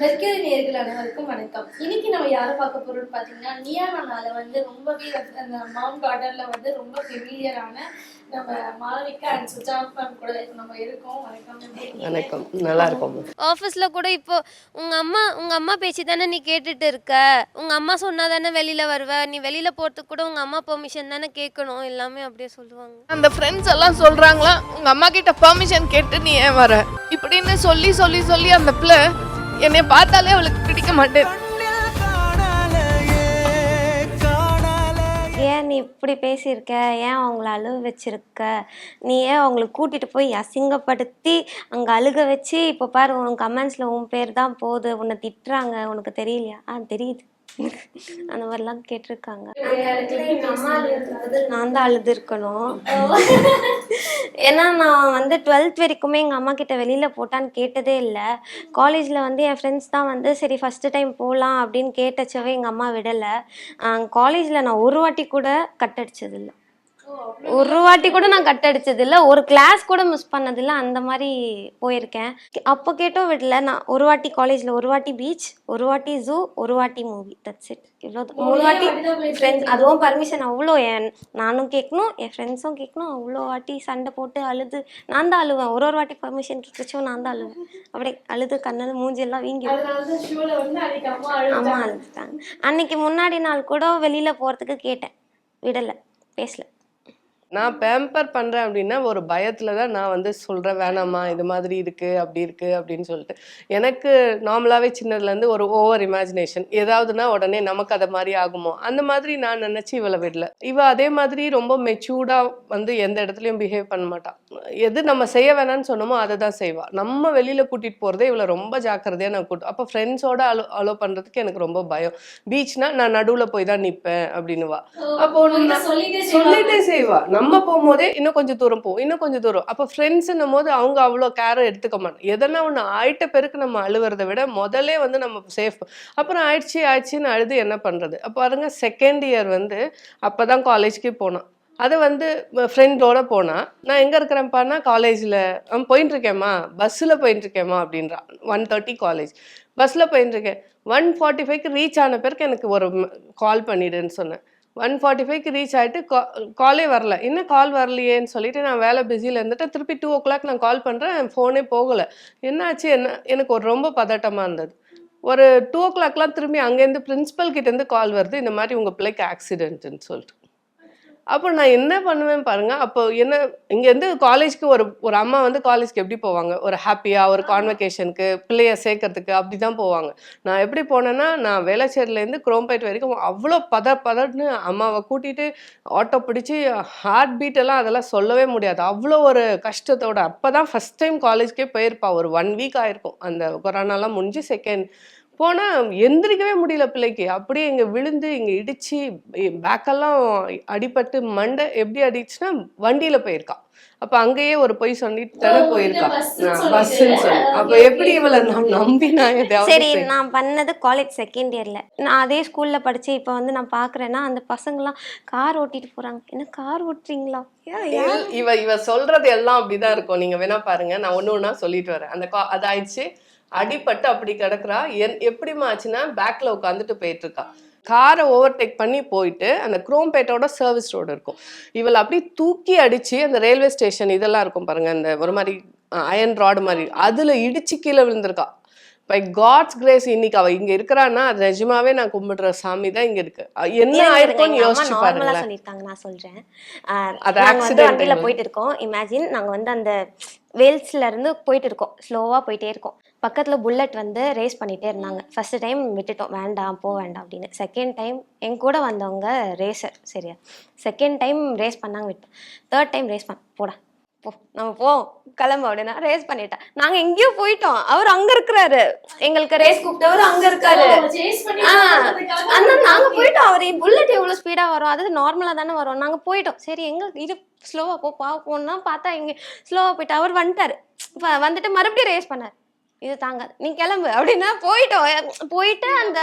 Mercury நேர்கள் அனைவருக்கும் வணக்கம். இன்னைக்கு நம்ம யாரை பார்க்க போறோம்னு பாத்தீங்கன்னா நியானால வந்து ரொம்பவே அந்த மவுண்ட் கார்டன்ல வந்து ரொம்ப ஃபெமிலியரான நம்ம மாளவிகா அண்ட் சுஜாத் மேம் கூட இப்ப நம்ம இருக்கோம். வணக்கம்? வணக்கம். நல்லா இருக்கும். ஆஃபீஸில் கூட இப்போ உங்கள் அம்மா உங்கள் அம்மா பேச்சு தானே நீ கேட்டுட்டு இருக்க? உங்கள் அம்மா சொன்னா தானே வெளியில் வருவ? நீ வெளியில் போகிறதுக்கு கூட உங்கள் அம்மா பெர்மிஷன் தானே கேட்கணும்? எல்லாமே அப்படியே சொல்லுவாங்க. அந்த ஃப்ரெண்ட்ஸ் எல்லாம் சொல்றாங்களா? உங்க அம்மா கிட்ட பெர்மிஷன் கேட்டு நீ ஏன் வர? இப்படின்னு சொல்லி சொல்லி சொல்லி அந்த பிள்ளை என்னை பார்த்தாலே அவளுக்கு பிடிக்க மாட்டேன். ஏன் நீ இப்படி பேசியிருக்க? ஏன் அவங்கள அழுவ வச்சிருக்க? நீ ஏன் அவங்கள கூட்டிட்டு போய் அசிங்கப்படுத்தி அங்கே அழுக வச்சு இப்போ பாரு உன் கமெண்ட்ஸில் உன் பேர் தான் போகுது. உன்னை திட்டுறாங்க. உனக்கு தெரியலையா? ஆ தெரியுது. அந்த மாதிரிலாம் கேட்டிருக்காங்க. நான் தான் அழுது இருக்கணும் ஏன்னா நான் வந்து டுவெல்த் வரைக்குமே எங்கள் அம்மா கிட்ட வெளியில் போட்டான்னு கேட்டதே இல்லை. காலேஜில் வந்து என் ஃப்ரெண்ட்ஸ் தான் வந்து சரி ஃபஸ்ட்டு டைம் போகலாம் அப்படின்னு கேட்டச்சவே எங்கள் அம்மா விடலை. காலேஜில் நான் ஒரு வாட்டி கூட கட் அடிச்சதில்லை ஒரு வாட்டி கூட நான் கட் அடிச்சதில்ல ஒரு கிளாஸ் கூட மிஸ் பண்ணதில்ல. அந்த மாதிரி போயிருக்கேன். அப்போ கேட்டோம் விடல. நான் ஒரு வாட்டி காலேஜில் ஒரு வாட்டி பீச் ஒரு வாட்டி ஜூ ஒரு வாட்டி மூவி தட்ஸ் இட் இவ்வளோ மூணு வாட்டி ஃப்ரெண்ட்ஸ் அதுவும் பர்மிஷன் அவ்வளோ என் நானும் கேட்கணும் என் ஃப்ரெண்ட்ஸும் கேட்கணும். அவ்வளோ வாட்டி சண்டை போட்டு அழுது. நான் தான் அழுவேன். ஒரு ஒரு வாட்டி பர்மிஷன் கேட்கச்சும் நான் தான் அழுவேன். அப்படியே அழுது கண்ணது மூஞ்சி எல்லாம் வீங்கி. அம்மா அழுதாங்க அழுதுட்டாங்க. அன்னைக்கு முன்னாடி நாள் கூட வெளியில போறதுக்கு கேட்டேன். விடல. பேசல. நான் பேம்பர் பண்றேன் அப்படின்னா ஒரு பயத்துல தான் நான் வந்து சொல்றேன் வேணாம்மா இது மாதிரி இருக்கு அப்படி இருக்கு அப்படின்னு சொல்லிட்டு. எனக்கு நார்மலாவே சின்னதுல இருந்து ஒரு ஓவர் இமேஜினேஷன் ஏதாவதுன்னா உடனே நமக்கு அதை மாதிரி ஆகுமோ? அந்த மாதிரி நான் நினைச்சு இவளை விடல. இவ அதே மாதிரி ரொம்ப மெச்சூர்டா வந்து எந்த இடத்துலயும் பிஹேவ் பண்ண மாட்டான் எது நம்ம செய்ய வேணாம்னு சொன்னோமோ அதை தான் செய்வா. நம்ம வெளியில கூட்டிட்டு போறதே இவளை ரொம்ப ஜாக்கிரதையா நான் கூட்டு அப்போ ஃப்ரெண்ட்ஸோட அலோ அலோ பண்றதுக்கு எனக்கு ரொம்ப பயம். பீச்னா நான் நடுவுல போய் தான் நிப்பேன் அப்படின்னுவா. அப்போ சொல்லிட்டே செய்வா. நம்ம போகும்போதே இன்னும் கொஞ்சம் தூரம் போவோம். இன்னும் கொஞ்சம் தூரம். அப்போ ஃப்ரெண்ட்ஸுன்னும் போது அவங்க அவ்வளோ கேர் எடுத்துக்க மாட்டோம் எதனா ஒன்று ஆயிட்ட பிறகு நம்ம அழுவுறதை விட முதல்ல வந்து நம்ம சேஃப் அப்புறம் ஆயிடுச்சு ஆயிடுச்சுன்னு அழுது என்ன பண்ணுறது அப்போ பாருங்க செகண்ட் இயர் வந்து அப்போ தான் காலேஜ்க்கு போனான் அது வந்து ஃப்ரெண்டோட போனா. நான் எங்கே இருக்கிறேன்ப்பான்னா காலேஜில் போயிட்டு இருக்கேம்மா. பஸ்ஸில் போயிட்டு இருக்கேம்மா அப்படின்றான் ஒன் தேர்ட்டி காலேஜ் பஸ்ஸில் போயிட்டு இருக்கேன். ஒன் ஃபார்ட்டி ஃபைவ்க்கு ரீச் ஆன பிறகு எனக்கு ஒரு கால் பண்ணிடுன்னு சொன்னேன். ஒன் ஃபார்ட்டி ஃபைவ்க்கு ரீச் ஆகிட்டு காலே வரல. இன்னும் கால் வரலையேன்னு சொல்லிட்டு நான் வேலை பிஸியில் இருந்துட்டு திருப்பி டூ ஓ கிளாக் நான் கால் பண்ணுறேன் ஃபோனே போகலை. என்னாச்சு? என்ன எனக்கு ஒரு ரொம்ப பதட்டமாக இருந்தது. ஒரு டூ ஓ கிளாக்லாம் திரும்பி அங்கேருந்து பிரின்ஸிபல் கிட்டேருந்து கால் வருது இந்த மாதிரி உங்கள் பிள்ளைக்கு ஆக்சிடென்ட்னு சொல்லிட்டு. அப்போ நான் என்ன பண்ணுவேன் பாருங்க அப்போ என்ன இங்கேருந்து காலேஜ்க்கு ஒரு ஒரு அம்மா வந்து காலேஜ்க்கு எப்படி போவாங்க? ஒரு ஹாப்பியாக ஒரு கான்வெகேஷனுக்கு பிள்ளைய சேர்க்கறதுக்கு அப்படி தான் போவாங்க. நான் எப்படி போனேன்னா நான் வேளச்சேரியிலேருந்து குரோம்பேட் வரைக்கும் அவ்வளோ பத பதன்னு அம்மாவை கூட்டிட்டு ஆட்டோ பிடிச்சி ஹார்ட் பீட் எல்லாம் அதெல்லாம் சொல்லவே முடியாது. அவ்வளோ ஒரு கஷ்டத்தோட அப்போ தான் ஃபஸ்ட் டைம் காலேஜ்க்கே போயிருப்பா. ஒரு ஒன் வீக் ஆயிருக்கும். அந்த கொரோனாலாம் முடிஞ்சு செகண்ட் போனால் எந்திரிக்கவே முடியல பிள்ளைக்கு. அப்படியே இங்கே விழுந்து இங்கே இடிச்சு பேக்கெல்லாம் அடிபட்டு மண்டை எப்படி அடிச்சுன்னா வண்டியில் போயிருக்கா. அப்போ அங்கேயே ஒரு பொய் சொல்லிட்டு தானே போயிருக்கா. பஸ்ஸுன்னு சொல்லி. அப்போ எப்படி இவளை நான் நம்பி நான் சரி நான் பண்ணது காலேஜ் செகண்ட் இயர்ல நான் அதே ஸ்கூல்ல படிச்சு இப்போ வந்து நான் பாக்குறேன்னா அந்த பசங்கலாம் கார் ஓட்டிட்டு போறாங்க. என்ன கார் ஓட்டுறீங்களா? இவ- இவ சொல்றது எல்லாம் அப்படிதான் இருக்கும். நீங்க வேணா பாருங்க. நான் ஒண்ணு ஒண்ணா சொல்லிட்டு வரேன். அந்த கா- அதாயிடுச்சு. அடிபட்டு அப்படி கிடக்குறா. என் எப்படிமா ஆச்சுன்னா பேக்ல உட்காந்துட்டு போயிட்டு இருக்கா காரை ஓவர்டேக் பண்ணி போயிட்டு அந்த குரோம்பேட்டோட சர்வீஸ் ரோடு இருக்கும். இவளை அப்படி தூக்கி அடிச்சு அந்த ரயில்வே ஸ்டேஷன் இதெல்லாம் இருக்கும் பாருங்க அந்த ஒரு மாதிரி அயன் ராடு மாதிரி அதுல இடிச்சு கீழே விழுந்திருக்கா. பை காட்ஸ் கிரேஸ் இன்னைக்கு அவ இங்க இருக்கிறான்னா அது நிஜமாவே நான் கும்பிடுற சாமி தான் இங்க இருக்கு. என்ன ஆயிருக்கும்னு யோசிச்சு சொல்லியிருக்காங்க நான் சொல்றேன். அது. போயிட்டு இருக்கோம். இமேஜின் நாங்க வந்து அந்த வேல்ஸ்ல இருந்து போயிட்டு இருக்கோம். ஸ்லோவா போயிட்டே இருக்கோம். பக்கத்துல புல்லட் வந்து ரேஸ் பண்ணிட்டே இருந்தாங்க. ஃபர்ஸ்ட் டைம் விட்டுட்டோம். வேண்டாம் போ வேண்டாம் அப்படின்னு. செகண்ட் டைம் என் கூட வந்தவங்க ரேசர் சரியா? செகண்ட் டைம் ரேஸ் பண்ணாங்க விட்டோம் தேர்ட் டைம் ரேஸ் பண்ண போடா. போ நம்ம போ கிளம்பு அப்படின்னா ரேஸ் பண்ணிட்டேன். நாங்க எங்கேயோ போயிட்டோம். அவர் அங்க இருக்கிறாரு. எங்களுக்கு ரேஸ் கூப்பிட்டவர் அங்க இருக்காரு. சேஸ் பண்ணி ஆ, போறதுக்காக ஆனா நாங்க போயிட்டோம். அவர் புல்லட் எவ்வளவு ஸ்பீடா வரும்? அது நார்மலா தானே வரும். நாங்க போயிட்டோம். சரி எங்க இது ஸ்லோவா போ பாப்போம்னா பார்த்தா இங்க ஸ்லோவா போயிட்டு அவர் வந்துட்டாரு. வந்துட்டு மறுபடியும் ரேஸ் பண்ணாரு. இது தாங்காது நீ கிளம்பு. அப்படின்னா போயிட்டோம் போயிட்டு அந்த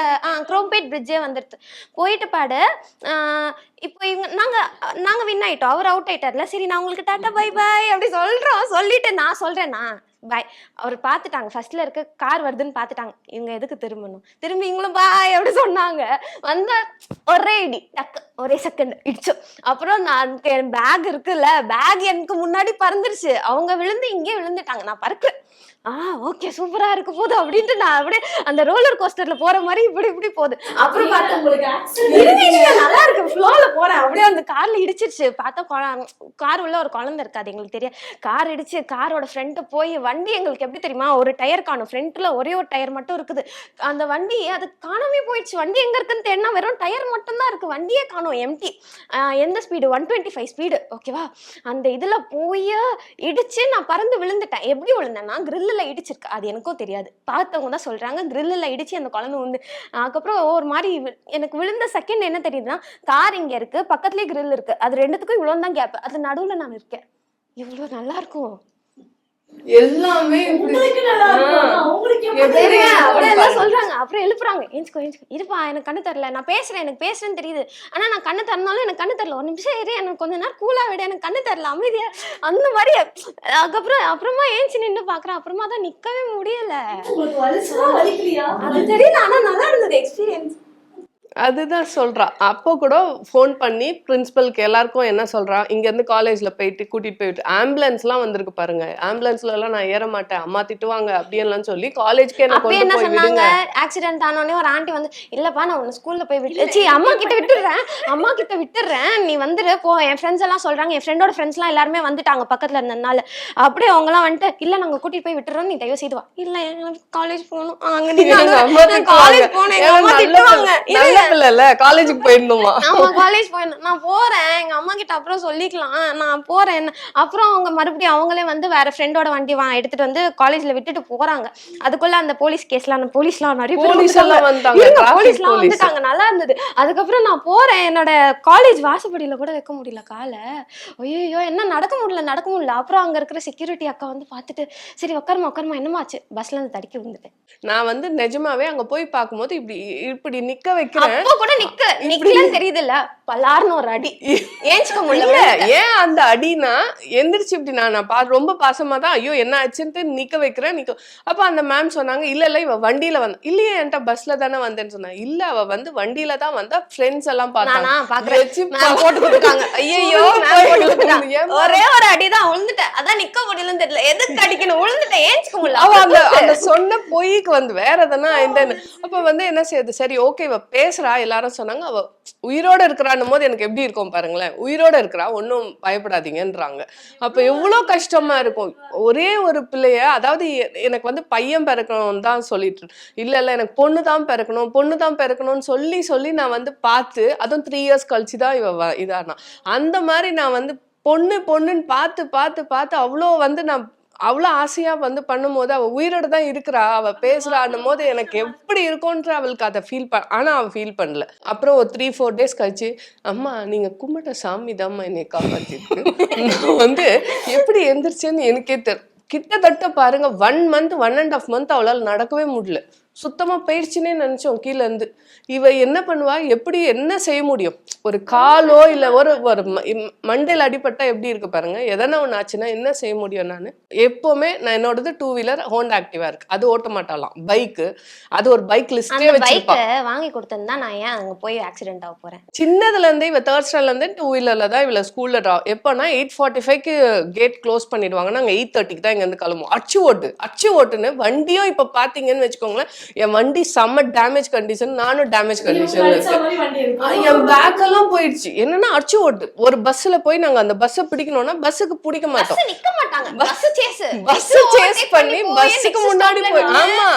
குரோம்பேட் பிரிட்ஜே வந்துடுது போயிட்டு பாடு. இப்போ இவங்க நாங்கள் நாங்கள் வின் ஆயிட்டோம். அவர் அவுட் ஆயிட்டார்ல. சரி நான் உங்களுக்கு டாட்டா பை பை அப்படி சொல்கிறோம் சொல்லிட்டு நான் சொல்கிறேன்னா நான் பாய் அவர் பார்த்துட்டாங்க ஃபர்ஸ்ட்ல இருக்க கார் வருதுன்னு பார்த்துட்டாங்க இவங்க எதுக்கு திரும்பணும்? திரும்பி இவங்களும் பாய் அப்படி சொன்னாங்க. வந்த ஒரே இடி. டக்கு. ஒரே செகண்ட் இடிச்சோம் அப்புறம் நான் பேக் இருக்குல்ல பேக் எனக்கு முன்னாடி பறந்துருச்சு. அவங்க விழுந்து இங்கே விழுந்துட்டாங்க. நான் பறக்கிறேன் ஆ ஓகே சூப்பரா இருக்க போகுது அப்படின்ட்டு நான் அப்படியே அந்த ரோலர் கோஸ்டர்ல போற மாதிரி இப்படி இப்படி போகுது. அப்புறம் பார்த்தா உங்களுக்கு நல்லா இருக்கு. ஃப்ளோல போறேன். அப்படியே அந்த கார்ல இடிச்சிருச்சு. பார்த்தா கார் உள்ள ஒரு குழந்தை இருக்காது எங்களுக்கு தெரியாது. கார் இடிச்சு காரோட ஃப்ரண்ட் போய் வண்டி எங்களுக்கு எப்படி தெரியுமா? ஒரு டயர் காணும். ஃப்ரண்ட்ல ஒரே ஒரு டயர் மட்டும் இருக்குது. அந்த வண்டி அது காணாமே போயிடுச்சு. வண்டி எங்க இருக்குன்னு தெரியல வெறும் டயர் மட்டும் தான் இருக்கு. வண்டியே காணும் எம்டி எந்த speed one twenty five speed ஓகேவா அந்த இதில் போய் இடிச்சு நான் பறந்து விழுந்துட்டேன். எப்படி விழுந்தேன்னா கிரில்லில் இடிச்சிருக்கு. அது எனக்கும் தெரியாது. பார்த்தவங்க தான் சொல்கிறாங்க கிரில்லில் இடிச்சு அந்த குழந்தை வந்து அதுக்கப்புறம் ஒரு மாதிரி எனக்கு விழுந்த செகண்ட் என்ன தெரியுதுன்னா கார் இங்கே இருக்குது பக்கத்துலேயே கிரில் இருக்குது அது ரெண்டுத்துக்கும் இவ்வளோ தான் கேப் அது நடுவில் நான் இருக்கேன் இவ்வளோ நல்லாயிருக்கும் எல்லாமே. சொல்றாங்க. அப்புறம் எழுப்புறாங்க. ஏஞ்சுக்கோ ஏஞ்சுக்கோ. இருப்பா எனக்கு கண்ணு தெரியல. நான் பேசுறேன் எனக்கு பேசுறேன்னு தெரியுது. ஆனா நான் கண்ணு திறந்தாலும் எனக்கு கண்ணு தெரியல. ஒரு நிமிஷம் இரு எனக்கு கொஞ்ச நேரம் கூலா விட. எனக்கு கண்ணு தெரியல. அமைதியா. அந்த மாதிரி. அதுக்கப்புறம் அப்புறமா ஏஞ்சி நின்னு பாக்குறேன். அப்புறமா தான் நிக்கவே முடியல. அது தெரியல. ஆனா நல்லா இருந்தது. எக்ஸ்பீரியன்ஸ் அதுதான் சொல்றா. அப்போ கூட ஃபோன் பண்ணி பிரின்சிபலுக்கு எல்லாருக்கும் என்ன சொல்றா? இங்க இருந்து காலேஜ்ல போயிட்டு கூட்டிட்டு போயிட்டு ஆம்புலன்ஸ்லாம் வந்திருக்கு பாருங்க. ஆம்புலன்ஸ்ல எல்லாம் நான் ஏற மாட்டேன். அம்மா திட்டுவாங்க அப்படியெல்லாம் சொல்லி காலேஜ்க்கே என்ன கொண்டு என்ன சொன்னாங்க? ஆக்சிடென்ட் ஆனோடனே ஒரு ஆண்டி வந்து இல்லப்பா நான் உன்னை ஸ்கூல்ல போய் விட்டு ச்சீ, அம்மா கிட்ட விட்டுடுறேன் அம்மா கிட்ட விட்டுடுறேன் நீ வந்துரு போ. என் ஃப்ரெண்ட்ஸ் எல்லாம் சொல்றாங்க. என் ஃப்ரெண்டோட ஃப்ரெண்ட்ஸ் எல்லாம் எல்லாருமே வந்துட்டாங்க பக்கத்துல இருந்ததுனால. அப்படியே அவங்க எல்லாம் வந்துட்டு இல்ல நாங்க கூட்டிட்டு போய் விட்டுறோம். நீ தயவு செய்து வா. இல்ல காலேஜ் போகணும். அங்க திட்டுவாங்க. காலேஜ் நல்ல திட்டுவாங்க. பிள்ளைல காலேஜுக்கு போயிருந்தோமா ஆமா காலேஜ் போயிருந்தேன் நான் போறேன். எங்க அம்மா கிட்ட அப்புறம் சொல்லிக்கலாம். நான் போறேன். அப்புறம் அவங்க மறுபடியும் அவங்களே வந்து வேற ஃப்ரெண்டோட வண்டி வா எடுத்துட்டு வந்து காலேஜ்ல விட்டுட்டு போறாங்க. அதுக்குள்ள அந்த போலீஸ் கேஸ்லாம் போலீஸ்லாம் நிறைய போலீஸ் எல்லாம் வந்தாங்க போலீஸ்லாம். வந்துட்டாங்க. நல்லா இருந்தது. அதுக்கப்புறம் நான் போறேன். என்னோட காலேஜ் வாசப்படியில கூட வைக்க முடியல காலை. ஐயோ என்ன நடக்க முடியல நடக்க முடியல. அப்புறம் அங்க இருக்கிற செக்யூரிட்டி அக்கா வந்து பார்த்துட்டு சரி உட்காருமா உட்காருமா என்னமாச்சு பஸ்ல இருந்து தடுக்கி விழுந்துட்டேன். நான் வந்து நிஜமாவே அங்க போய் பார்க்கும்போது இப்படி இப்படி நிக்க வைக்கிறேன் அப்போ கூட நிக்க நிக்கலன்னு தெரியுது இல்ல பலார்னு ஒரு அடி. ஏஞ்சுக்க முடியல ஏன் அந்த அடினா எந்திரிச்சு இப்படி நான் நான் பா ரொம்ப பாசமா தான் ஐயோ என்ன ஆச்சுன்ட்டு நிக்க வைக்கிறேன் நிக்க அப்ப அந்த மேம் சொன்னாங்க இல்ல இல்ல இவ வண்டியில வந்தா இல்லையே என்கிட்ட பஸ்ல தானே வந்தேன்னு சொன்னா. இல்ல அவ வந்து வண்டியில தான் வந்தா ஃப்ரெண்ட்ஸ் எல்லாம் பார்த்தாங்க. போட்டு கொடுத்துட்டாங்க. ஐயோ? ஒரே ஒரு அடிதான் விழுந்துட்டேன் அதான் நிக்க முடியலன்னு தெரியல. எதுக்கு அடிக்கணும்? விழுந்துட்டேன் ஏஞ்சுக்க முடியல. அவ அந்த அந்த சொன்ன பொய்க்கு வந்து வேற எதனா இந்த அப்ப வந்து என்ன செய்யுது? சரி ஓகே இவ பேசுறா எல்லாரும் சொன்னாங்க அவ உயிரோட இருக்கிறான்னும் போது எனக்கு எப்படி இருக்கும் பாருங்களேன். உயிரோட இருக்கிறா ஒன்றும் பயப்படாதீங்கன்றாங்க. அப்ப எவ்வளோ கஷ்டமா இருக்கும். ஒரே ஒரு பிள்ளைய அதாவது எ- எனக்கு வந்து பையன் பிறக்கணும் தான் சொல்லிட்டு இல்லை இல்லை எனக்கு பொண்ணு தான் பிறக்கணும் பொண்ணு தான் பிறக்கணும்னு சொல்லி சொல்லி நான் வந்து பார்த்து அதுவும் த்ரீ இயர்ஸ் கழிச்சு தான் இவ வ- இதானா. அந்த மாதிரி நான் வந்து பொண்ணு பொண்ணுன்னு பார்த்து பார்த்து பார்த்து அவ்வளோ வந்து நான் அவ்வளோ ஆசையாக வந்து பண்ணும்போது அவள் உயிரோட தான் இருக்கிறா அவள் பேசுகிறான்னும் போது எனக்கு எப்படி இருக்கும்ன்ற அவளுக்கு அதை ஃபீல் பண் ஆனால் அவள் ஃபீல் பண்ணல. அப்புறம் ஒரு த்ரீ ஃபோர் டேஸ் கழிச்சு அம்மா நீங்கள் கும்பிட்ட சாமி தான்மா என்னை காப்பாற்றிருக்கு நான் வந்து எப்படி எந்திரிச்சேன்னு எனக்கே தெரியும் கிட்டத்தட்ட பாருங்க one month one and half month அவளால் நடக்கவே முடியல. சுத்தமா போயிடுச்சுன்னே நினைச்சோம் கீழ இருந்து. இவ என்ன பண்ணுவா? எப்படி என்ன செய்ய முடியும்? ஒரு காலோ இல்ல ஒரு ஒரு மண்டையில அடிபட்டா எப்படி இருக்கு பாருங்க. எதனா ஒண்ணு ஆச்சுன்னா என்ன செய்ய முடியும் நான்? எப்பவுமே நான் என்னோடது டூ வீலர் ஹோண்டா ஆக்டிவா இருக்கு. அது ஓட்ட மாட்டாலாம் பைக்கு அது ஒரு பைக் லிஸ்டே அந்த வச்சிருப்பா. பைக்கை வாங்கி கொடுத்திருந்தா நான் ஏன் அங்க போய் ஆக்சிடென்ட் ஆக போறேன்? சின்னதுல இருந்தே இவ தேர்ட் ஸ்டாண்ட்ல இருந்தே டூ வீலர்ல தான் இவள ஸ்கூல்ல ட்ரா எப்போனா எயிட் ஃபார்ட்டி ஃபைவ்க்கு கேட் க்ளோஸ் பண்ணிடுவாங்க நாங்க எயிட் தேர்ட்டிக்கு தான் இங்க இருந்து கிளம்புவோம். அச்சு ஓட்டு. அச்சு ஓட்டுன்னு வண்டியும் இப்ப பாத்தீங்கன்னு வச்சுக்கோங்களேன் என் வண்டி செம்ம டேமேஜ் கண்டிஷன் நானும் டேமேஜ் கண்டிஷன்ல வலிச்ச இருக்கேன். என் பேக் எல்லாம் போயிடுச்சு. என்னன்னா அச்சு ஓட்டு ஒரு பஸ்ல போய் நாங்க அந்த பஸ்ஸை பிடிக்கணும்னா பஸ்ஸுக்கு பிடிக்க மாட்டோம். பஸ் சேஸ் பஸ் சேஸ் பண்ணி பஸ்ஸுக்கு முன்னாடி போய் ஆமா.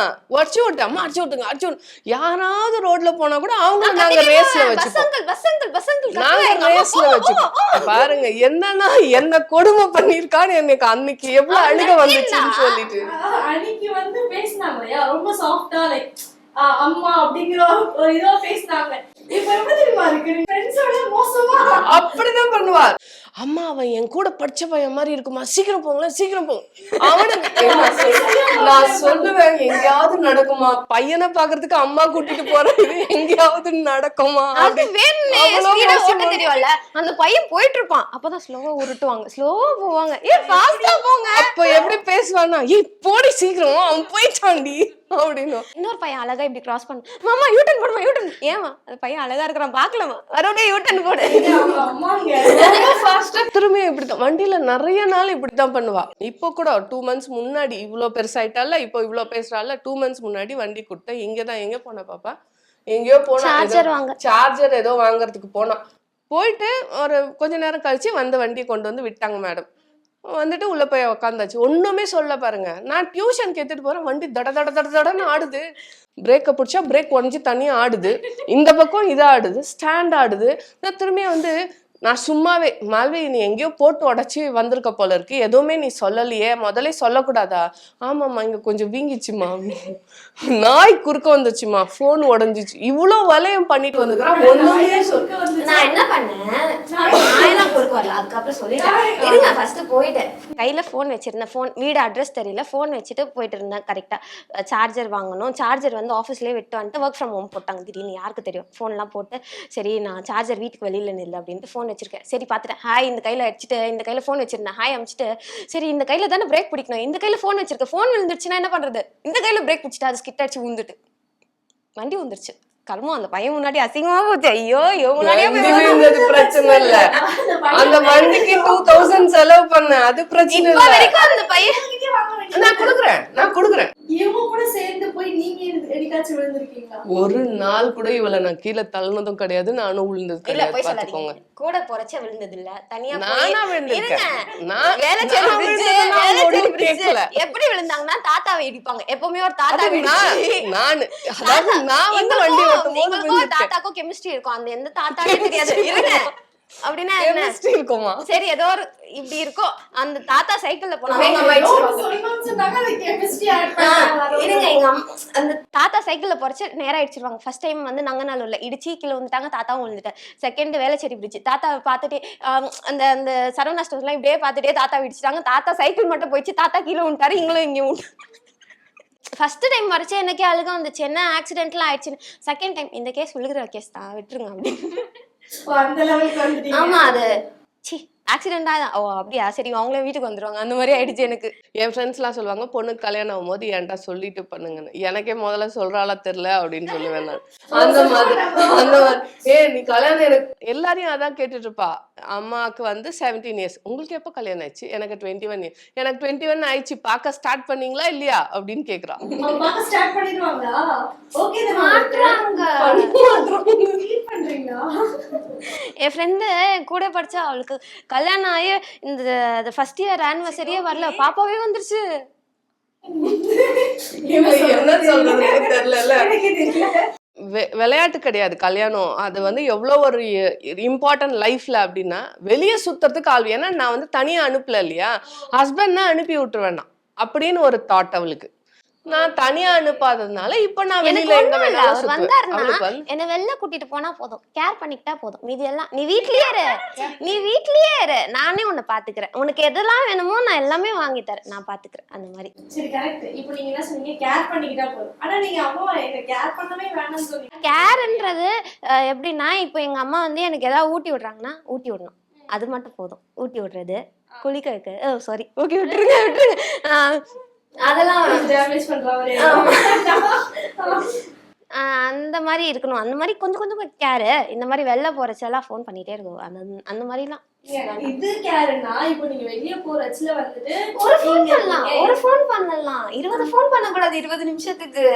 அடிச்சு ஓட்டு அம்மா அடிச்சு ஓட்டுங்க அடிச்சு ஓட்டு யாராவது ரோட்ல போனா கூட அவங்கள நாங்க ரேஸ்ல அங்கிள் நாங்க ரேஸ்ல வச்சுப்போம். பாருங்க என்னன்னா என்ன கொடுமை பண்ணிருக்கான்னு எனக்கு அன்னைக்கு எவ்வளவு அழுக வந்துச்சுன்னு சொல்லிட்டு. அன்னைக்கு வந்து பேசினாங்க ரொம்ப சாஃப்டா லைக் அம்மா அப்படிங்கிற ஒரு- இதா பேசினாங்க. இப்ப எப்படி தெரியுமா இருக்கு? ஃப்ரெண்ட்ஸோட மோசமா அப்படிதான் பண்ணுவார். அம்மா அவன் என் கூட படிச்ச பையன் மாதிரி இருக்குமா? சீக்கிரம் போங்களேன் சீக்கிரம் போங்க. அவனுக்கு நான் சொல்லுவேன் எங்கேயாவது நடக்குமா? பையனை பாக்குறதுக்கு அம்மா கூட்டிட்டு போறது எங்கேயாவது நடக்குமா? தெரியும்ல. அந்த பையன் போயிட்டு இருப்பான். அப்பதான் ஸ்லோவா உருட்டுவாங்க. ஸ்லோவா போவாங்க. ஏ ஃபாஸ்டா போங்க. அப்ப எப்படி பேச பேசுவானா ஏய் போடி சீக்கிரம். அவன் போயிட்டான்டி. அப்படின்னு இன்னொரு பையன் அழகா இப்படி கிராஸ் பண்ண. மாமா யூட்டன் போடுமா யூட்டன் ஏமா அந்த பையன் அழகா இருக்கிறான் பார்க்கலாமா மறுபடியும் யூட்டன் போடு. அவங்க அம்மாங்க. ஃபாஸ்டா திரும்பியும் இப்படித்தான். வண்டியில நிறைய நாள் இப்படித்தான் பண்ணுவா. இப்போ கூட டூ மந்த்ஸ் முன்னாடி இவ்வளோ பெருசாயிட்டால இப்போ இவ்வளோ பேசுறால டூ மந்த்ஸ் முன்னாடி வண்டி கொடுத்தேன் இங்கே தான் எங்க போன பாப்பா? எங்கேயோ போனா சார்ஜர் வாங்க. சார்ஜர் ஏதோ வாங்குறதுக்கு போனோம் போயிட்டு ஒரு கொஞ்ச நேரம் கழிச்சு வந்து வண்டியை கொண்டு வந்து விட்டாங்க மேடம் வந்துட்டு உள்ள போய் உக்காந்தாச்சு. ஒண்ணுமே சொல்ல பாருங்க. நான் டியூஷனுக்கு எடுத்துட்டு போறேன் வண்டி தட தட தட தடன்னு ஆடுது. பிரேக்கை பிடிச்சா பிரேக் உடஞ்சி தனியாக ஆடுது. இந்த பக்கம் இது ஆடுது ஸ்டாண்ட் ஆடுது. நான் திரும்பியும் வந்து நான் சும்மாவே மால்வி நீ எங்கேயோ போட்டு உடச்சி வந்திருக்க போல இருக்கு. எதுவுமே நீ சொல்லலையே. முதல்ல சொல்லக்கூடாதா? ஆமாம்மா இங்க கொஞ்சம் வீங்கிச்சுமா நாய் குறுக்க வந்துச்சுமா ஃபோன் உடஞ்சிச்சு. இவ்வளோ வலையம் பண்ணிட்டு வந்துக்கிறான் நான் என்ன பண்ணேன்? நாயெல்லாம் கொடுக்க வரல. அதுக்கப்புறம் சொல்லிட்டேன். இருங்க ஃபர்ஸ்ட் போயிட்டேன். கையில ஃபோன் வச்சிருந்தேன். ஃபோன் வீடு அட்ரஸ் தெரியல. ஃபோன் வச்சுட்டு போயிட்டு இருந்தேன் கரெக்டா சார்ஜர் வாங்கணும். சார்ஜர் வந்து ஆஃபீஸ்லேயே விட்டு வந்துட்டு ஒர்க் ஃப்ரம் ஹோம் போட்டாங்க. திடீர்னு யாருக்கு தெரியும்? ஃபோன்லாம் போட்டு சரி நான் சார்ஜர் வீட்டுக்கு வெளியில நில்லு அப்படின்ட்டு ஃபோன் வச்சிருக்கேன். சரி பார்த்துட்டேன். ஹாய் இந்த கையில அடிச்சுட்டு இந்த கையில ஃபோன் வச்சிருந்தேன். ஹாய் அமிச்சிட்டு. சரி இந்த கையில தானே பிரேக் பிடிக்கணும்? இந்த கையில ஃபோன் வச்சிருக்கேன் ஃபோன் விழுந்துருச்சுன்னா என்ன பண்றது? இந்த கையில பிரேக் பிடிச்சிட்டு அது ஸ்கிட் அடிச்சு விழுந்துட்டு வண்டி வந்துருச்சு கர்மம் அந்த பையன் முன்னாடி அசிங்கமா போச்சு. ஐயோ விழுந்தது பிரச்சனை இல்ல. அந்த வண்டிக்கு டூ தௌசண்ட் செலவு பண்ணேன். அது பிரச்சனை வரைக்கும் அந்த பையன். நான் கொடுக்குறேன் நான் கொடுக்குறேன். இவங்க கூட சேர்ந்து போய் நீங்க எடிக்காச்சும் விழுந்திருக்கீங்களா? ஒரு நாள் கூட இவளை நான் கீழே தள்ளினதும் கிடையாது நானும் விழுந்தது இல்ல கிடையாது போய் பாத்துக்கோங்க சொல்லாதீங்க. கூட பொறச்ச விழுந்தது இல்ல தனியா போய் நானா விழுந்திருக்கேன். இருங்க. நான் வேலைச்சேரி நான் bridge, விழுந்ததை நான் வேலைச்சேரி ஒண்ணும் bridge. கேட்கல எப்படி விழுந்தாங்கன்னா தாத்தாவை இடிப்பாங்க. எப்பவுமே ஒரு தாத்தா அது நான் அதாவது நான் வந்து வண்டி ஓட்டும் போது தாத்தாக்கும் கெமிஸ்ட்ரி இருக்கும். அந்த எந்த தாத்தாவே தெரியாது. இருங்க. அப்படின்னா என்ன? கெமிஸ்ட்ரி இருக்குமா? சரி ஏதோ ஒரு இப்படி இருக்கும் அந்த தாத்தா சைக்கிள்ல போனாங்க. இருங்க எங்க அந்த தாத்தா சைக்கிள்ல பொறச்சு நேரா அடிச்சிருவாங்க ஃபர்ஸ்ட் டைம் வந்து நங்கநாளூர்ல இடிச்சு கீழே வந்துட்டாங்க தாத்தாவும் விழுந்துட்டேன் செகண்ட் வேலைச்சேரி பிடிச்சு. தாத்தாவை பார்த்துட்டே அந்த அந்த சரவணா இப்படியே பார்த்துட்டே தாத்தா இடிச்சிட்டாங்க. தாத்தா சைக்கிள் மட்டும் போயிடுச்சு. தாத்தா கீழே விட்டாரு இங்களும் இங்கே விட்டு ஃபர்ஸ்ட் டைம் வரைச்சே எனக்கே அழுக வந்துச்சு. என்ன ஆக்சிடென்ட்லாம் ஆயிடுச்சுன்னு. செகண்ட் டைம் இந்த கேஸ் விழுகிற கேஸ் தான். விட்டுருங்க அப்படின்னு. அந்த லெவலுக்கு வந்துட்டீங்க. ஆமா அது சி ஆக்சிடென்ட் ஆகுது ஓ அப்படியா? சரி அவங்களே வீட்டுக்கு வந்துருவாங்க. அந்த மாதிரி ஆயிடுச்சு எனக்கு. என் ஃப்ரெண்ட்ஸ்லாம் சொல்லுவாங்க பொண்ணுக்கு கல்யாணம் ஆகும்போது என்கிட்ட சொல்லிட்டு பண்ணுங்கன்னு. எனக்கே முதல்ல சொல்றாளா தெரியல அப்படின்னு சொல்லுவேன் நான். அந்த மாதிரி அந்த மாதிரி. ஏ நீ கல்யாணம் எனக்கு எல்லாரையும் அதான் கேட்டுட்டு இருப்பா. அம்மாவுக்கு வந்து செவன்டீன் இயர்ஸ் உங்களுக்கு எப்போ கல்யாணம் ஆயிடுச்சு? எனக்கு டுவெண்ட்டி ஒன் இயர்ஸ் எனக்கு டுவெண்ட்டி ஒன் ஆயிடுச்சு. பார்க்க ஸ்டார்ட் பண்ணீங்களா இல்லையா? அப்படின்னு பண்றீங்களா? என் ஃப்ரெண்டு கூட படிச்சா அவளுக்கு கல்யாணம் ஆகி இந்த ஃபர்ஸ்ட் இயர் ஆனிவர்சரியே வரல. பாப்பாவே வந்துருச்சு. விளையாட்டு கிடையாது கல்யாணம். அது வந்து எவ்வளோ ஒரு இம்பார்ட்டன்ட் லைஃப்ல அப்படின்னா வெளியே சுத்துறதுக்கு ஆள். ஏன்னா நான் வந்து தனியா அனுப்பல இல்லையா? ஹஸ்பண்ட் தான் அனுப்பி விட்டுருவேன் நான். அப்படின்னு ஒரு தாட் அவளுக்கு. நான் தனியா அனுப்பாததுனால இப்ப நான் எனக்கு வெளியில எங்க வேணாலும் வந்தாருன்னா என்ன வெளில கூட்டிட்டு போனா போதும். கேர் பண்ணிக்கிட்டா போதும். மீதி எல்லாம் நீ வீட்லயே இரு. நீ வீட்லயே இரு. நானே உன்னை பாத்துக்கிறேன். உனக்கு எதெல்லாம் வேணுமோ நான் எல்லாமே வாங்கி தரேன். நான் பாத்துக்கிறேன். அந்த மாதிரி. சரி correct. இப்போ நீங்க என்ன சொன்னீங்க? Care பண்ணிக்கிட்டா போதும். ஆனா நீங்க அம்மாவை எங்க care பண்ணவே வேணாம்னு சொன்னீங்க. கேர்ன்றது எப்படின்னா இப்போ எங்க அம்மா வந்து எனக்கு ஏதாவது ஊட்டி விடுறாங்கன்னா ஊட்டி விடணும். அது மட்டும் போதும். ஊட்டி விடுறது குளிக்க வைக்க ஓ சாரி ஓகே விட்டுருங்க விட்டுருங்க. அதெல்லாம் Damage பண்ற மாதிரி. அந்த மாதிரி இருக்கணும். அந்த மாதிரி கொஞ்சம் கொஞ்சம் கேரு இந்த மாதிரி வெளில போறச்செல்லாம் ஃபோன் பண்ணிட்டே இருக்கும். அந்த அந்த மாதிரிலாம். இது கேருன்னா இப்போ நீங்க வெளிய போறச்சுல வந்துட்டு ஒரு ஃபோன் பண்ணலாம். ஒரு ஃபோன் பண்ணலாம். இருபது ஃபோன் பண்ணக்கூடாது. இருபது நிமிஷத்துக்கு.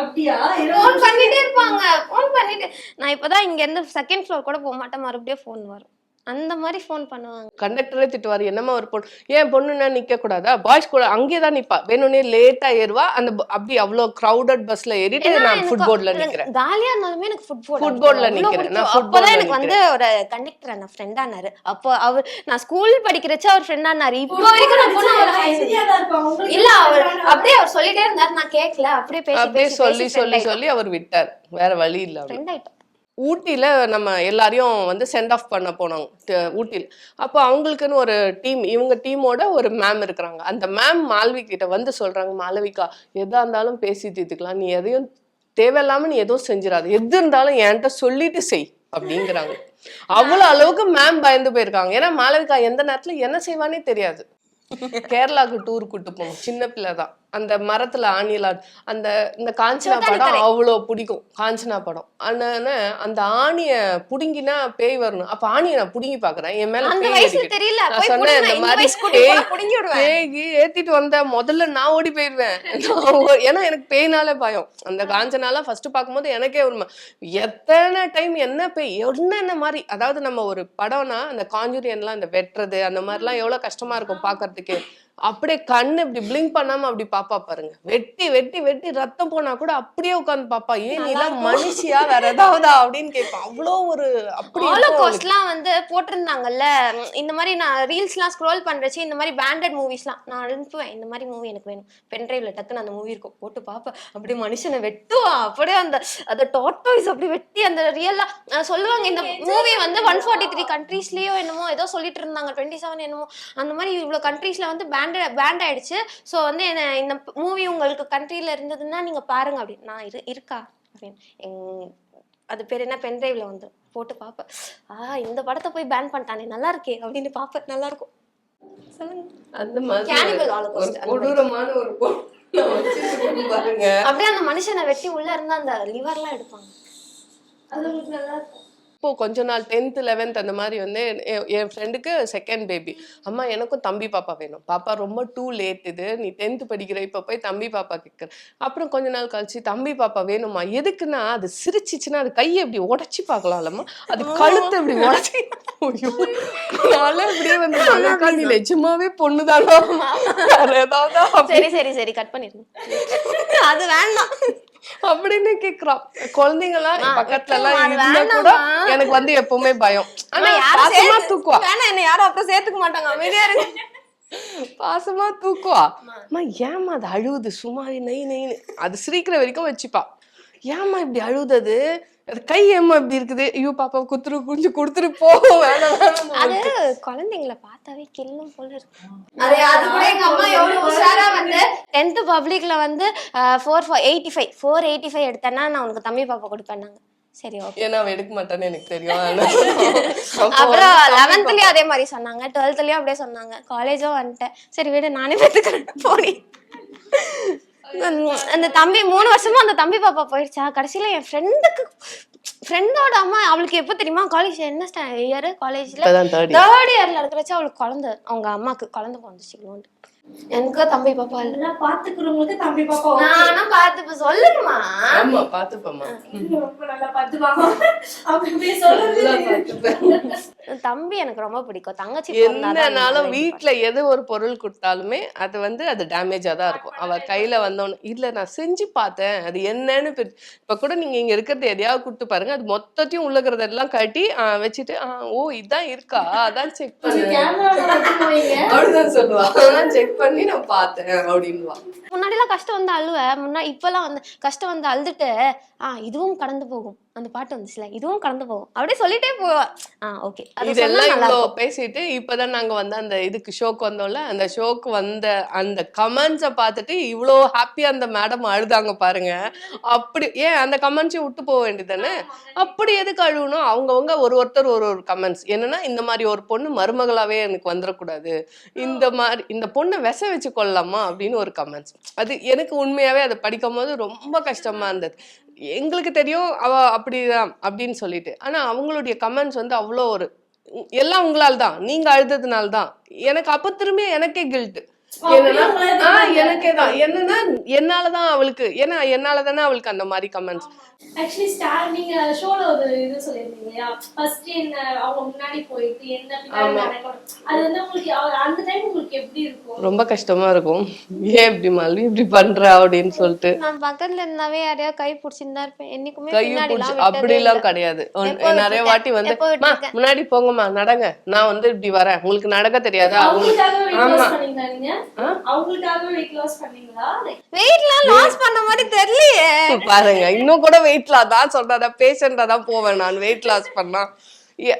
அப்படியா? ஃபோன் பண்ணிட்டே இருப்பாங்க. ஃபோன் பண்ணிட்டு நான் இப்பதான் இங்க இருந்து செகண்ட் ஃப்ளோர் கூட போக மாட்டேன். மறுபடியும் ஃபோன் வரும். அந்த மாதிரி ஃபோன் பண்ணுவாங்க. கண்டக்டரே திட்டுவாரு என்னம்மா ஒரு பொண்ணு? ஏன் பொண்ணுன்னா நிக்க கூடாதா பாய்ஸ் கூட அங்கேயே தான் நிப்பா. வேணும்னே லேட்டா ஏறுவா அந்த அப்படி அவ்வளோ crowded பஸ்ல ஏறிட்டு நான் எனக்கு ஃபுட்போர்ட்ல நிக்கிறேன். காலியா இருந்தாலுமே எனக்கு ஃபுட்பால் Footboardல நிக்கிறேன். நான் அப்பதான் எனக்கு வந்து ஒரு கண்டக்டர் அந்த ஃப்ரெண்ட் ஆனாரு. அப்போ அவர் நான் ஸ்கூல் படிக்கிறச்ச அவர் ஃப்ரெண்ட் ஆனாரு. இப்போ வரைக்கும் நான் பொண்ணு ஒரு இல்ல அவர் அப்படியே அவர் சொல்லிட்டே இருந்தாரு. நான் கேட்கல அப்படியே பேசி அப்படியே சொல்லி சொல்லி சொல்லி அவர் விட்டார். வேற வழி இல்ல. ஃப்ரெண்ட் ஆயிட்டோம். ஊட்டியில் நம்ம எல்லாரையும் வந்து சென்ட் ஆஃப் பண்ண போனோம். ஊட்டியில் அப்போ அவங்களுக்குன்னு ஒரு டீம் இவங்க டீமோட ஒரு மேம் இருக்கிறாங்க. அந்த மேம் மால்வி கிட்ட வந்து சொல்றாங்க மாலவிக்கா எதா இருந்தாலும் பேசி தீர்த்துக்கலாம். நீ எதையும் தேவையில்லாமல் நீ எதுவும் செஞ்சிடாது எது இருந்தாலும் என்கிட்ட சொல்லிட்டு செய் அப்படிங்கிறாங்க. அவ்வளோ அளவுக்கு மேம் பயந்து போயிருக்காங்க. ஏன்னா மாலவிக்கா எந்த நேரத்துல என்ன செய்வானே தெரியாது. கேரளாவுக்கு டூர் கூட்டு போகணும் சின்ன பிள்ளை தான். அந்த மரத்துல ஆணிலா அந்த இந்த காஞ்சனா படம் அவ்வளோ பிடிக்கும். காஞ்சனா படம். அதனால அந்த ஆணிய புடுங்கினா பேய் வரணும். அப்ப ஆணியை நான் புடுங்கி பாக்குறேன். என் மேல. தெரியல. நான் சொன்னேன் இந்த மாதிரி பேய்க்கு ஏத்திட்டு வந்த முதல்ல நான் ஓடி ஓ- ஏன்னா எனக்கு பேய்னாலே பயம். அந்த காஞ்சனால ஃபர்ஸ்ட் பார்க்கும்போது எனக்கே ஒரு ம- எத்தனை டைம் என்ன பேய் என்னென்ன மாதிரி அதாவது நம்ம ஒரு படம்னா அந்த காஞ்சூரியன்லாம் இந்த வெட்டுறது அந்த மாதிரிலாம் எவ்வளவு கஷ்டமா இருக்கும் பார்க்கிறதுக்கு அப்படியே கண்ணு இப்படி பிளிங்க் பண்ணாம அப்படி பாப்பா பாருங்க. வெட்டி வெட்டி வெட்டி ரத்தம் போனா கூட அப்படியே உட்காந்து பாப்பா ஏன் நீ எல்லாம் மனுஷியா? வேற ஏதாவதா? அப்படின்னு கேட்பான் அவ்வளோ ஒரு அப்படி ஹாலோ இருக்கும் அவளுக்கு. கோஸ்ட்லாம் வந்து போட்டிருந்தாங்கல்ல. இந்த மாதிரி நான் ரீல்ஸ்லாம் ஸ்க்ரோல் பண்றச்சு இந்த மாதிரி பேண்டட் மூவிஸ்லாம் நான் அனுப்புவேன். இந்த மாதிரி மூவி எனக்கு வேணும். பென் டிரைவ்ல டக்குன்னு அந்த மூவி இருக்கும். போட்டு பார்ப்பேன் அப்படியே மனுஷனை வெட்டுவா? அப்படியே அந்த அந்த டாட்டாய்ஸ் அப்படி வெட்டி அந்த ரியலா சொல்லுவாங்க இந்த மூவி வந்து ஒன் ஃபார்ட்டி த்ரீ கண்ட்ரீஸ்லயோ என்னமோ ஏதோ சொல்லிட்டு இருந்தாங்க. டுவெண்ட்டி செவன் என்னமோ. அந்த மாதிரி இவ்வளோ கண்ட்ரீஸ்ல வந்து பேண்ட் பேண்ட் ஆயிடுச்சு. ஸோ வந்து என்ன இந்த மூவி உங்களுக்கு கண்ட்ரில இருந்ததுன்னா நீங்க பாருங்க அப்படின்னு நான் இரு இருக்கா? அப்படின்னு. எங் அது பேர் என்ன? பென்ட்ரைவ்ல வந்து போட்டு பார்ப்பேன் ஆ இந்த படத்தை போய் பேன் பண்ணிட்டானே. நல்லா இருக்கே அப்படின்னு பார்ப்பேன் நல்லா இருக்கும். சொல்லுங்க. அந்த மாதிரி. கொடூரமான ஒரு பாருங்க. அப்படியே அந்த மனுஷனை வெட்டி உள்ள இருந்தா அந்த லிவர்லாம் எடுப்பாங்க. அது உங்களுக்கு நல்லா இருக்கும். இப்போ கொஞ்ச நாள் டென்த் லெவன்த் அந்த மாதிரி வந்து என்- ஃப்ரெண்டுக்கு செகண்ட் பேபி அம்மா எனக்கும் தம்பி பாப்பா வேணும். பாப்பா ரொம்ப டூ லேட் இது. நீ டென்த் படிக்கிற இப்போ போய் தம்பி பாப்பா கேட்குற. அப்புறம் கொஞ்ச நாள் கழிச்சு தம்பி பாப்பா வேணுமா? எதுக்குன்னா அது சிரிச்சிச்சுன்னா அது கையை இப்படி உடைச்சி பார்க்கலாம்லம்மா. அது கழுத்தை இப்படி உடச்சி. நாளே இப்படியே வந்து மலக்கா நீ நிஜமாவே ஏதாவது அப்படி- சரி சரி. சரி கட் பண்ணிருங்க அது வேண்டாம். அப்படின்னு கேக்குறான். குழந்தைங்க எல்லாம் பக்கத்துல எல்லாம் இருந்தா கூட? எனக்கு வந்து எப்பவுமே பயம். ஆனா ஆனா பாசமா தூக்குவா. வேணாம் என்ன யாரும் அப்புறம் சேர்த்துக்க மாட்டாங்க அமைதியா இருங்க. பாசமா தூக்குவா. அம்மா ஏம்மா அது அழுவுது? சும்மா நெய் நெய்னு. அது சிரிக்கிற வரைக்கும் வச்சுப்பா. ஏம்மா இப்படி அழுவுது அது கை ஏம்மா இப்படி இருக்குது? ஐயோ பாப்பா குத்துரு குஞ்சு கொடுத்துரு போ வேணாம் அது குழந்தைங்களை பார்த்தாவே கில்லும் போல இருக்கு அது அது கூட எங்க அம்மா எவ்வளவு உஷாரா வந்து டென்த் பப்ளிக்ல வந்து four eighty five four eighty five எடுத்தேன்னா நான் உனக்கு தம்பி பாப்பா கொடுப்பேன்னாங்க சரி ஓகே ஏன்னா எடுக்க மாட்டான்னு எனக்கு தெரியும். அப்புறம் லெவன்த்லயும் அதே மாதிரி சொன்னாங்க. டுவெல்த்லயும் அப்படியே சொன்னாங்க. காலேஜும் வந்துட்டேன். சரி விடு நானே போடி. உம், அந்த தம்பி மூணு வருஷமா அந்த தம்பி பாப்பா போயிடுச்சா கடைசியில என் ஃப்ரெண்டுக்கு ஃப்ரெண்டோட அம்மா அவளுக்கு எப்போ தெரியுமா? காலேஜ் என்ன இயர் காலேஜ்ல. தேர்ட் இயர்ல இருக்கிறச்சு அவளுக்கு குழந்தை. அவங்க அம்மாக்கு குழந்தை பிறந்துச்சு எனக்கு தம்பி பாப்பா இல்ல. பாத்துக்கிறவங்களுக்கு தம்பி பாப்பா. நானும் பார்த்து இப்ப சொல்லுங்கம்மா. ஆமா பாத்துப்பம்மா. ரொம்ப நல்லா பாத்துப்பாங்க. அப்படி இப்படி சொல்றது நல்லா பாத்துப்பேன். தம்பி எனக்கு ரொம்ப பிடிக்கும். தங்கச்சி என்னனாலும் வீட்ல எது ஒரு பொருள் கொடுத்தாலுமே அது வந்து அது டேமேஜா தான் இருக்கும். அவ கையில வந்தோன்னு இல்ல நான் செஞ்சு பார்த்தேன். அது என்னன்னு இப்ப கூட நீங்க இங்க இருக்கிறது எதையாவது கொடுத்து பாருங்க அது மொத்தத்தையும் உள்ளக்கிறத எல்லாம் கட்டி வச்சுட்டு ஓ இதான் இருக்கா? அதான் செக் அப்படிதான் சொல்லுவா. அதான் செக் பண்ணி நான் பார்த்தேன் அப்படின்னுவா. முன்னாடிலாம் கஷ்டம் வந்து அழுவேன் முன்னா இப்பெல்லாம் வந்து கஷ்டம் வந்து அழுதுட்டு ஆ இதுவும் கடந்து போகும். அந்த பாட்டு வந்துச்சுல இதுவும் கடந்து போகும். அப்படியே சொல்லிட்டே போவா ஆ ஓகே இதெல்லாம் இவ்வளோ பேசிட்டு இப்பதான் நாங்க வந்து அந்த இதுக்கு ஷோக்கு வந்தோம்ல அந்த ஷோக்கு வந்த அந்த கமெண்ட்ஸை பார்த்துட்டு இவ்வளோ ஹாப்பியா அந்த மேடம் அழுதாங்க பாருங்க. அப்படி ஏன் அந்த கமெண்ட்ஸையும் விட்டு போக வேண்டியதானே அப்படி எதுக்கு அழுகணும்? அவங்கவங்க ஒரு ஒருத்தர் ஒரு ஒரு கமெண்ட்ஸ் என்னன்னா இந்த மாதிரி ஒரு பொண்ணு மருமகளாவே எனக்கு வந்துடக்கூடாது இந்த மாதிரி இந்த பொண்ணை விச வச்சு கொள்ளலாமா? அப்படின்னு ஒரு கமெண்ட்ஸ் அது எனக்கு உண்மையாவே அதை படிக்கும் போது ரொம்ப கஷ்டமா இருந்தது. எங்களுக்கு தெரியும் அவ அப்படிதான் அப்படின்னு சொல்லிட்டு. ஆனா அவங்களுடைய கமெண்ட்ஸ் வந்து அவ்வளோ ஒரு எல்லாம் உங்களால் தான் நீங்க அழுததுனால தான் எனக்கு அப்போ திரும்பி எனக்கே கில்ட்டு என்னன்னா ஆ, எனக்கே தான். என்னன்னா என்னாலதான் அவளுக்கு ஏன்னா என்னால தானே அவளுக்கு அந்த மாதிரி கமெண்ட்ஸ் ஆக்சுவலி ஸ்டார் நீங்க ஷோல ஒரு இது சொல்லியிருந்தீங்க இல்லையா? ஃபர்ஸ்ட் என்ன அவங்க முன்னாடி போயிட்டு என்ன பின்னாடி ஆமா. நடக்கணும். அது வந்து உங்களுக்கு அவ- அந்த டைம் உங்களுக்கு எப்படி இருக்கும்? ரொம்ப கஷ்டமா இருக்கும். ஏன் இப்படி மாலி இப்படி பண்ற அப்படின்னு சொல்லிட்டு. நான் பக்கத்துல இருந்தாவே யாரையா கை பிடிச்சிருந்தா இருப்பேன். என்னைக்குமே பின்னாடி பிடிச்சி அப்படிலாம் கிடையாது. ஒன்- எப்போ நிறைய? வாட்டி வந்து? முன்னாடி போங்கம்மா நடங்க. நான் வந்து இப்படி வரேன். உங்களுக்கு நடக்க தெரியாதா? வெயிட் ஆமா. அவங்களுக்காக வெயிட் லாஸ் பண்ணீங்களா? Like, வெயிட்லாம் லாஸ் பண்ண மாதிரி தெரியலையே. பாருங்க இன்னும் கூட வெயிட் லாஸ் தான் சொல்றத பேஷண்டா தான் போவேன் நான். வெயிட் லாஸ் பண்ணா.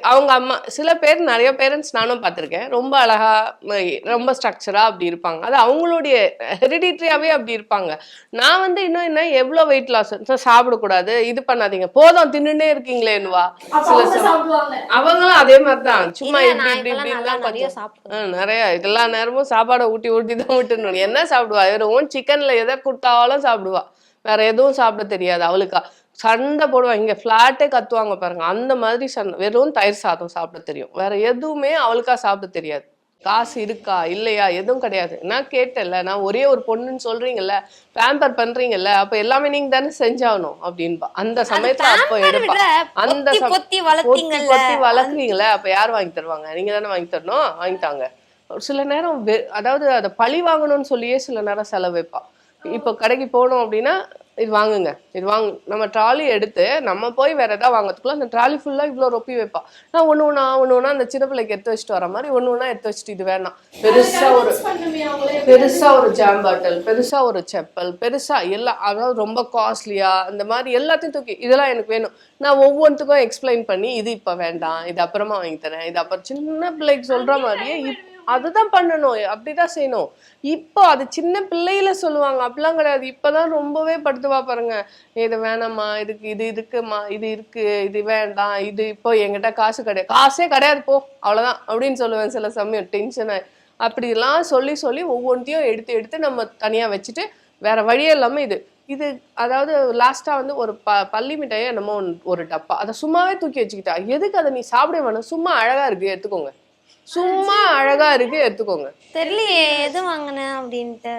அவங்க அம்மா சில பேர் நிறைய பேரண்ட்ஸ் நானும் பார்த்துருக்கேன். ரொம்ப அழகா ம- ரொம்ப ஸ்ட்ரக்சரா அப்படி இருப்பாங்க. அது அவங்களுடைய ஹெரிடிட்ரியாவே அப்படி இருப்பாங்க. நான் வந்து இன்னும் என்ன எவ்வளோ வெயிட் லாஸ் சாப்பிடக்கூடாது இது பண்ணாதீங்க. போதும் தின்னுனே இருக்கீங்களேன்னுவா சில அவங்களும் அதே மாதிரி தான். சும்மா இப்படி இப்படி இப்படிலாம் நிறைய எல்லா நேரமும் சாப்பாடை ஊட்டி ஊட்டி தான் விட்டுணும் என்ன சாப்பிடுவா? வெறும் சிக்கன்ல எதை கொடுத்தாலும் சாப்பிடுவா. வேற எதுவும் சாப்பிட தெரியாது. அவளுக்கா சண்டை போடுவா இங்க ஃபிளாட்டே கத்துவாங்க பாருங்க. அந்த மாதிரி சண்டை வெறும் தயிர் சாதம் சாப்பிட தெரியும். வேற எதுவுமே அவளுக்கா சாப்பிட தெரியாது. காசு இருக்கா? இல்லையா? எதுவும் கிடையாது. நான் கேட்டேன்ல நான் ஒரே ஒரு பொண்ணுன்னு சொல்றீங்கல்ல பேம்பர் பண்றீங்கல்ல அப்ப எல்லாமே நீங்க தானே செஞ்சாகணும் அப்படின்பா. அந்த சமயத்துல அப்போ எடுப்பா. அந்த பொத்தி வளர்க்குறீங்களே அப்ப யார் வாங்கி தருவாங்க? நீங்க தானே வாங்கி தரணும்? வாங்கித்தாங்க ஒரு சில நேரம் அதாவது அதை பழி வாங்கணும்னு சொல்லியே சில நேரம் செலவு வைப்பா இப்போ கடைக்கு போனோம் அப்படின்னா இது வாங்குங்க. இது வாங்கு நம்ம ட்ராலி எடுத்து நம்ம போய் வேற ஏதாவது வாங்குறதுக்குள்ள அந்த ட்ராலி ஃபுல்லா இவ்வளோ ரொப்பி வைப்பா. நான் ஒன்று ஒன்றா ஒன்று ஒன்றா அந்த சின்ன பிள்ளைக்கு எடுத்து வச்சுட்டு வர மாதிரி ஒன்று ஒன்றா எடுத்து வச்சுட்டு இது வேணாம். பெருசா ஒரு பெருசா ஒரு ஜாம் பாட்டில் பெருசா ஒரு செப்பல் பெருசா எல்லாம் அதாவது ரொம்ப காஸ்ட்லியா இந்த மாதிரி எல்லாத்தையும் தூக்கி இதெல்லாம் எனக்கு வேணும். நான் ஒவ்வொன்றுத்துக்கும் எக்ஸ்பிளைன் பண்ணி இது இப்ப வேண்டாம் இது அப்புறமா வாங்கி தரேன் இது அப்புறம் சின்ன பிள்ளைக்கு சொல்ற மாதிரியே இப்- அதுதான் பண்ணணும் அப்படிதான் செய்யணும். இப்போ அது சின்ன பிள்ளையில சொல்லுவாங்க அப்படிலாம் கிடையாது. இப்பதான் ரொம்பவே படுத்துவா பாருங்க. இது வேணாம்மா இதுக்கு இது இருக்குமா இது இருக்கு இது வேண்டாம் இது இப்போ என்கிட்ட காசு கிடையாது காசே கிடையாது போ அவ்வளவுதான் அப்படின்னு சொல்லுவேன் சில சமயம் டென்ஷன் அப்படிலாம் சொல்லி சொல்லி ஒவ்வொன்றையும் எடுத்து எடுத்து நம்ம தனியா வச்சுட்டு வேற வழியே இல்லாம இது இது அதாவது லாஸ்டா வந்து ஒரு ப பள்ளி மிட்டாயோ என்னமோ ஒரு டப்பா அதை சும்மாவே தூக்கி வச்சுக்கிட்டா எதுக்கு அதை நீ சாப்பிட வேணாம்? சும்மா அழகா இருக்கு எடுத்துக்கோங்க. சும்மா அழகா இருக்கு எடுத்துக்கோங்க. தெரியலையே எது வாங்கினேன் அப்படின்ட்டு.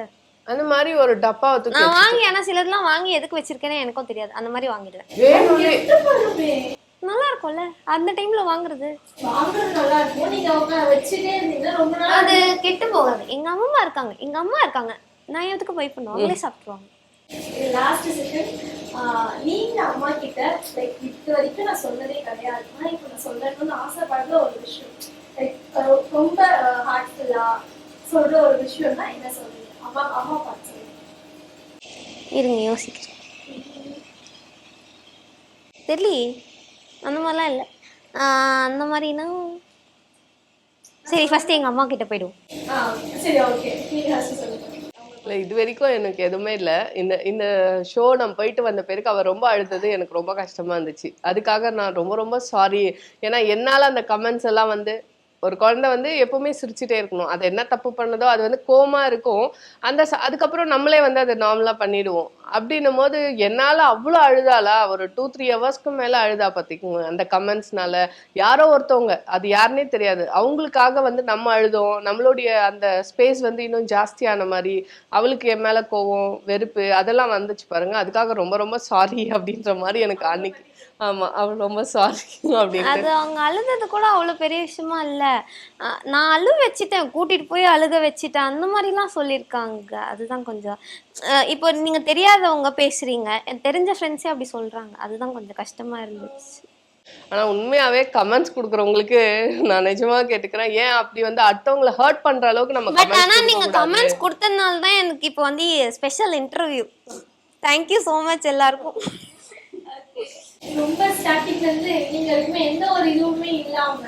அந்த மாதிரி ஒரு டப்பாவை தூக்கி நான் வாங்கி ஆனா சிலதெல்லாம் வாங்கி எதுக்கு வச்சிருக்கேனே எனக்கும் தெரியாது. அந்த மாதிரி வாங்கிடுவேன். வேணும்னே. நல்லா இருக்கும்ல? அந்த டைம்ல வாங்குறது. வாங்குறது நல்லா இருக்கும். நீங்க அவங்க வச்சுட்டே இருந்தீங்கன்னா ரொம்ப நாள் அது கெட்டு போகாது. எங்க அம்மா இருக்காங்க. எங்க அம்மா இருக்காங்க. நான் எதுக்கு போய் பண்ணுவோம் அவங்களே சாப்பிட்டுருவாங்க. லாஸ்ட் செஷன் நீங்க அம்மா கிட்ட லைக் இது வரைக்கும் நான் சொன்னதே கிடையாது. இப்போ நான் சொல்லணும்னு ஆசைப்படுற ஒரு விஷயம். லைக் ரொம்ப ஹார்ட்ஃபுல்லா சொல்ற ஒரு விஷயம்னா என்ன சொல்றீங்க? அம்மா அம்மா பார்த்து சொல்லுங்க. இருங்க யோசிக்கிறேன். தெரியலையே அந்த மாதிரிலாம் இல்லை. அந்த மாதிரினா சரி ஃபர்ஸ்ட் எங்க அம்மா கிட்ட போயிடுவோம். ஆ சரி ஓகே நீங்க ஃபர்ஸ்ட் சொல்லுங்க. இல்லை இது வரைக்கும் எனக்கு எதுவுமே இல்லை. இந்த இந்த ஷோ நான் போயிட்டு வந்த பிறகு அவ ரொம்ப அழுதது எனக்கு ரொம்ப கஷ்டமா இருந்துச்சு. அதுக்காக நான் ரொம்ப ரொம்ப சாரி ஏன்னா என்னால் அந்த கமெண்ட்ஸ் எல்லாம் வந்து ஒரு குழந்தை வந்து எப்பவுமே சிரிச்சுட்டே இருக்கணும். அது என்ன தப்பு பண்ணதோ அது வந்து கோமா இருக்கும். அந்த அதுக்கப்புறம் நம்மளே வந்து அதை நார்மலாக பண்ணிடுவோம். அப்படின்னும் போது என்னால் அவ்வளோ அழுதாளா? ஒரு டூ த்ரீ ஹவர்ஸ்க்கு மேலே அழுதா பார்த்திக்கோங்க அந்த கமெண்ட்ஸ்னால யாரோ ஒருத்தவங்க அது யாருன்னே தெரியாது. அவங்களுக்காக வந்து நம்ம அழுதோம். நம்மளுடைய அந்த ஸ்பேஸ் வந்து இன்னும் ஜாஸ்தியான மாதிரி. அவளுக்கு என் மேல கோவம் வெறுப்பு அதெல்லாம் வந்துச்சு பாருங்க. அதுக்காக ரொம்ப ரொம்ப சாரி அப்படின்ற மாதிரி எனக்கு அன்னைக்கு ஆமா அவள் ரொம்ப சாரி அப்படின்ட்டு. அது அவங்க அழுதது கூட அவ்வளோ பெரிய விஷயமா இல்லை. நான் அழு வச்சிட்டேன் கூட்டிட்டு போய் அழுக வச்சிட்டேன் அந்த மாதிரிலாம் சொல்லியிருக்காங்க. அதுதான் கொஞ்சம் இப்போ நீங்க தெரியாதவங்க பேசுறீங்க தெரிஞ்ச ஃப்ரெண்ட்ஸே அப்படி சொல்றாங்க. அதுதான் கொஞ்சம் கஷ்டமா இருந்துச்சு. ஆனா உண்மையாவே கமெண்ட்ஸ் கொடுக்குறவங்களுக்கு நான் நிஜமா கேட்டுக்கிறேன் ஏன் அப்படி வந்து அடுத்தவங்களை ஹர்ட் பண்ற அளவுக்கு நம்ம பட் ஆனா நீங்க கமெண்ட்ஸ் கமெண்ட்ஸ் கொடுத்ததுனால தான் எனக்கு இப்போ வந்து special interview thank you so much எல்லாருக்கும். ரொம்ப ஸ்டார்டிங்ல இருந்து நீங்க வரைக்குமே எந்த ஒரு இதுவுமே இல்லாம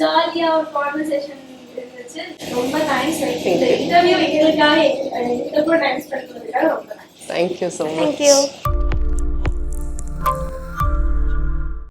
ஜாலியா ஒரு கான்வர்சேஷன் இருந்துச்சு. ரொம்ப தேங்க்ஸ் இந்த இன்டர்வியூ எங்களுக்காக எங்களுக்கு கூட டைம் ஸ்பெண்ட் பண்ணதுக்காக ரொம்ப thanks thank you so much thank you